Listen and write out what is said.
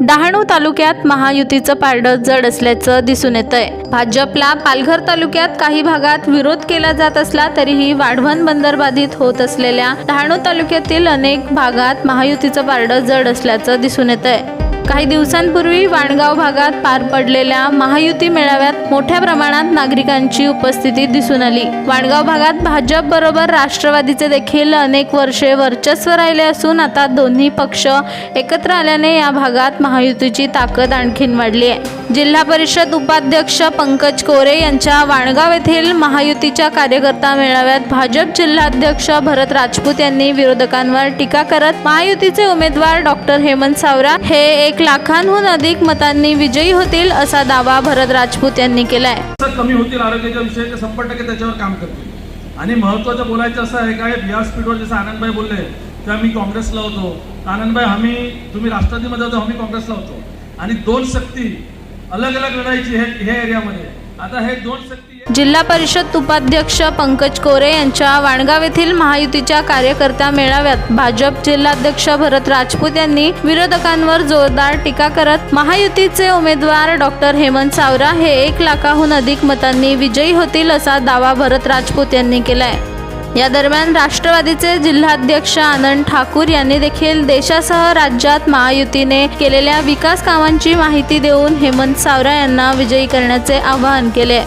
डहाणू तालुक्यात महायुतीचं पारडं जड असल्याचं दिसून येत आहे भाजपला पालघर तालुक्यात काही भागात विरोध केला जात असला तरीही वाढवण बंदर बाधित होत असलेल्या डहाणू तालुक्यातील अनेक भागात महायुतीचं पारडं जड असल्याचं दिसून येत आहे काही दिवसांपूर्वी वाणगाव भागात पार पडलेल्या महायुती मेळाव्यात मोठ्या प्रमाणात नागरिकांची उपस्थिती दिसून आली. वाणगाव भागात भाजप बरोबर राष्ट्रवादीचे देखील अनेक वर्षे वर्चस्व राहिले असून आता दोन्ही पक्ष एकत्र आल्याने या भागात महायुतीची ताकद आणखीन वाढली आहे. जिल्हा परिषद उपाध्यक्ष पंकज कोरे यांच्या वाणगाव येथील महायुतीच्या कार्यकर्ता मेळाव्यात भाजप जिल्हाध्यक्ष भरत राजपूत यांनी विरोधकांवर टीका करत महायुतीचे उमेदवार डॉक्टर हेमंत सावरा हे एक लाखांहून अधिक मतांनी विजयी होतील असा दावा भरत राजपूत यांनी केलाय. कमी होतील आरोग्याच्या विषयाचे ते शंभर टक्के त्याच्यावर काम करतील. आणि महत्त्वाचं बोलायचं असं आहे काय व्यासपीठवर जसं आनंदभाई बोलले तेव्हा मी काँग्रेसला होतो. आनंदभाई आम्ही तुम्ही राष्ट्रवादीमध्ये होतो आम्ही काँग्रेसला होतो. आणि दोन शक्ती अलग अलग लढायची हे एरियामध्ये. जिल्हा परिषद उपाध्यक्ष पंकज कोरे यांच्या वाणगाव येथील महायुतीच्या कार्यकर्ता मेळाव्यात भाजप जिल्हाध्यक्ष भरत राजपूत यांनी विरोधकांवर जोरदार टीका करत महायुतीचे उमेदवार डॉक्टर हेमंत सावरा हे एक लाखाहून अधिक मतांनी विजयी होतील असा दावा भरत राजपूत यांनी केलाय. या दरम्यान राष्ट्रवादीचे जिल्हाध्यक्ष आनंद ठाकूर यांनी देखील देशासह राज्यात महायुतीने केलेल्या विकास कामांची माहिती देऊन हेमंत सावरा यांना विजयी करण्याचे आवाहन केले.